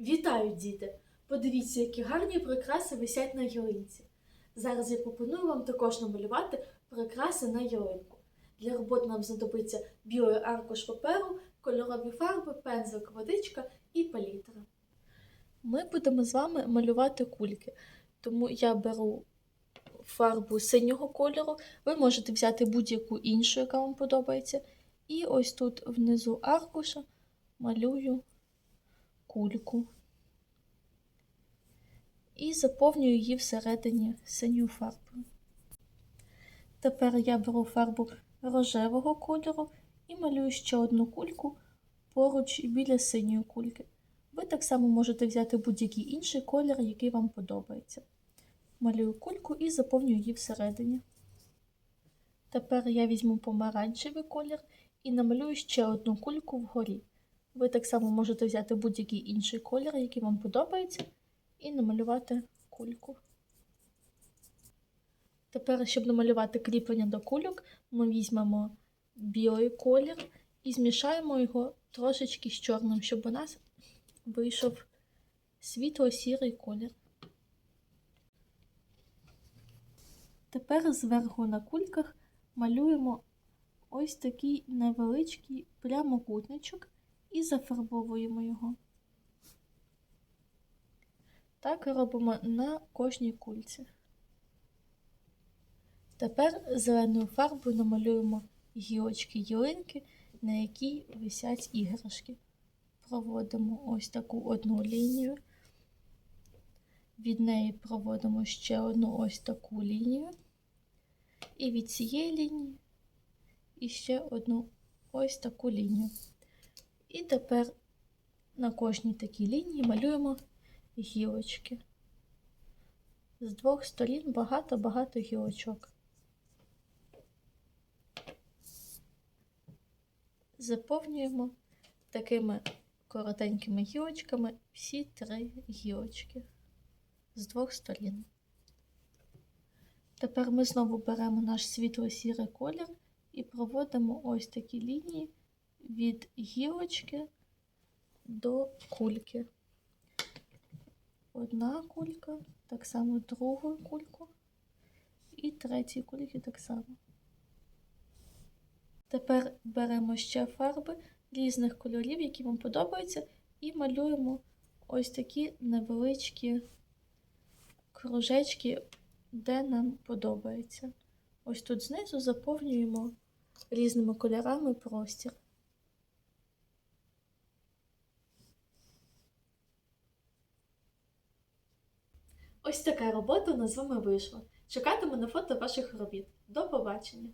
Вітаю, діти! Подивіться, які гарні прикраси висять на ялинці. Зараз я пропоную вам також намалювати прикраси на ялинку. Для роботи нам знадобиться білий аркуш паперу, кольорові фарби, пензик, водичка і палітра. Ми будемо з вами малювати кульки, тому я беру фарбу синього кольору. Ви можете взяти будь-яку іншу, яка вам подобається. І ось тут внизу аркуша малюю кульку і заповнюю її всередині синьою фарбою. Тепер я беру фарбу рожевого кольору і малюю ще одну кульку поруч біля синьої кульки. Ви так само можете взяти будь-який інший колір, який вам подобається. Малюю кульку і заповнюю її всередині. Тепер я візьму помаранчевий колір і намалюю ще одну кульку вгорі. Ви так само можете взяти будь-який інший колір, який вам подобається, і намалювати кульку. Тепер, щоб намалювати кріплення до кульок, ми візьмемо білий колір і змішаємо його трошечки з чорним, щоб у нас вийшов світло-сірий колір. Тепер зверху на кульках малюємо ось такий невеличкий прямокутничок і зафарбовуємо його. Так робимо на кожній кульці. Тепер зеленою фарбою намалюємо гілочки ялинки, на якій висять іграшки. Проводимо ось таку одну лінію. Від неї проводимо ще одну ось таку лінію. І від цієї лінії і ще одну ось таку лінію. І тепер на кожній такій лінії малюємо гілочки. З двох сторін багато-багато гілочок. Заповнюємо такими коротенькими гілочками всі три гілочки з двох сторін. Тепер ми знову беремо наш світло-сірий колір і проводимо ось такі лінії від гілочки до кульки. Одна кулька, так само другу кульку і третій кульки так само. Тепер беремо ще фарби різних кольорів, які вам подобаються, і малюємо ось такі невеличкі кружечки, де нам подобається. Ось тут знизу заповнюємо різними кольорами простір. Ось така робота у нас з вами вийшла. Чекатиму на фото ваших робіт. До побачення!